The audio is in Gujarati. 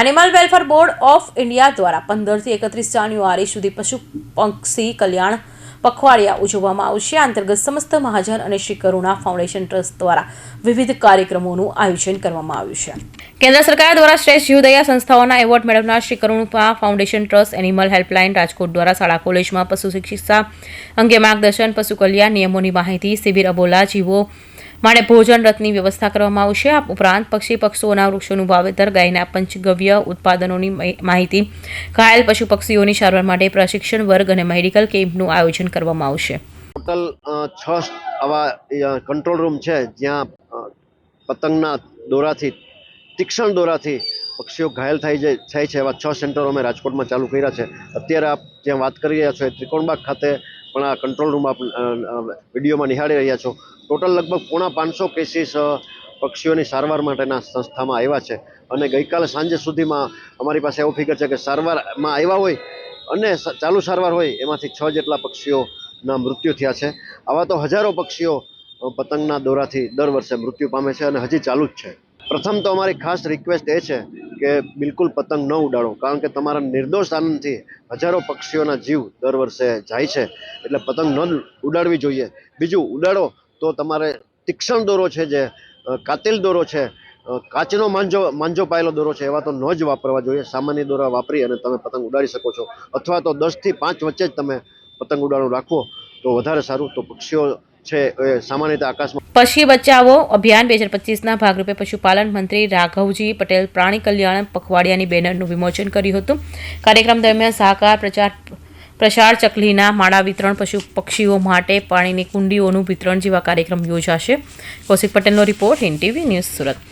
Animal Welfare Board of India દ્વારા પંદરથી એકત્રીસ જાન્યુઆરી સુધી પશુ પક્ષી કલ્યાણ પખવાડિયા ઉજવવામાં આવશે. અંતર્ગત સમસ્ત મહાજન અને શ્રી કરુણા ફાઉન્ડેશન ટ્રસ્ટ દ્વારા વિવિધ કાર્યક્રમોનું આયોજન કરવામાં આવ્યું છે. કેન્દ્ર સરકાર દ્વારા શ્રેષ્ઠ જીવદયા સંસ્થાઓના એવોર્ડ મેળવનાર Shri Karuna Foundation Trust Animal Helpline Rajkot દ્વારા શાળા, કોલેજમાં પશુ શિક્ષા અંગે માર્ગદર્શન, પશુ કલ્યાણ નિયમોની માહિતી શિબિર અબોલા, જીવો માટે ભોજન રથની વ્યવસ્થા કરવામાં આવશે. આ ઉપરાંત પક્ષી પક્ષીઓના વૃક્ષોનું વાવેતર, ગાયના પંચગવ્ય ઉત્પાદનોની માહિતી, ઘાયલ પશુ પક્ષીઓની સારવાર માટે પ્રશિક્ષણ વર્ગ અને મેડિકલ કેમ્પનું આયોજન કરવામાં આવશે. ટોટલ છ આવા કંટ્રોલ રૂમ છે જ્યાં પતંગના દોરાથી, તીક્ષણ દોરાથી પક્ષીઓ ઘાયલ થાય છે થાય છે એવા છ સેન્ટરો અમે રાજકોટમાં ચાલુ કર્યા છે. અત્યારે આપ જ્યાં વાત કરી રહ્યા છો એ ત્રિકોણબાગ ખાતે પણ આ કંટ્રોલ રૂમ આપ વિડીયોમાં નિહાળી રહ્યા છો. ટોટલ લગભગ પોણા પાંચસો કેસીસ પક્ષીઓની સારવાર માટેના સંસ્થામાં આવ્યા છે. અને ગઈકાલે સાંજે સુધીમાં અમારી પાસે એવું ફિગર છે કે સારવારમાં આવ્યા હોય અને ચાલુ સારવાર હોય એમાંથી છ જેટલા પક્ષીઓના મૃત્યુ થયા છે. આવા તો હજારો પક્ષીઓ પતંગના દોરાથી દર વર્ષે મૃત્યુ પામે છે અને હજી ચાલુ જ છે. પ્રથમ તો અમારી ખાસ રિક્વેસ્ટ એ છે કે બિલકુલ પતંગ ન ઉડાડો, કારણ કે તમારા નિર્દોષ આનંદથી હજારો પક્ષીઓના જીવ દર વર્ષે જાય છે. એટલે પતંગ ન ઉડાડવી જોઈએ. બીજું, ઉડાડો તો તમારે તીક્ષણ દોરો છે જે કાતિલ દોરો છે કાચનો માંજો માંજો પાયેલો દોરો છે, એવા તો ન જ વાપરવા જોઈએ. સામાન્ય દોરા વાપરી અને તમે પતંગ ઉડાડી શકો છો. અથવા તો દસથી પાંચ વચ્ચે જ તમે પતંગ ઉડાડવાનું રાખવો તો વધારે સારું. તો પક્ષીઓ છે સામાન્ય રીતે આકાશમાં. પક્ષી બચાવો અભિયાન બે હજાર પચીસના ભાગરૂપે પશુપાલન મંત્રી રાઘવજી પટેલ પ્રાણી કલ્યાણ પખવાડિયાની બેનરનું વિમોચન કર્યું હતું. કાર્યક્રમ દરમિયાન સહકાર પ્રચાર પ્રસાર ચકલીના માળા વિતરણ પશુ પક્ષીઓ માટે પાણીની કુંડીઓનું વિતરણ જેવા કાર્યક્રમ યોજાશે. કૌશિક પટેલનો રિપોર્ટ એનટીવી ન્યૂઝ સુરત.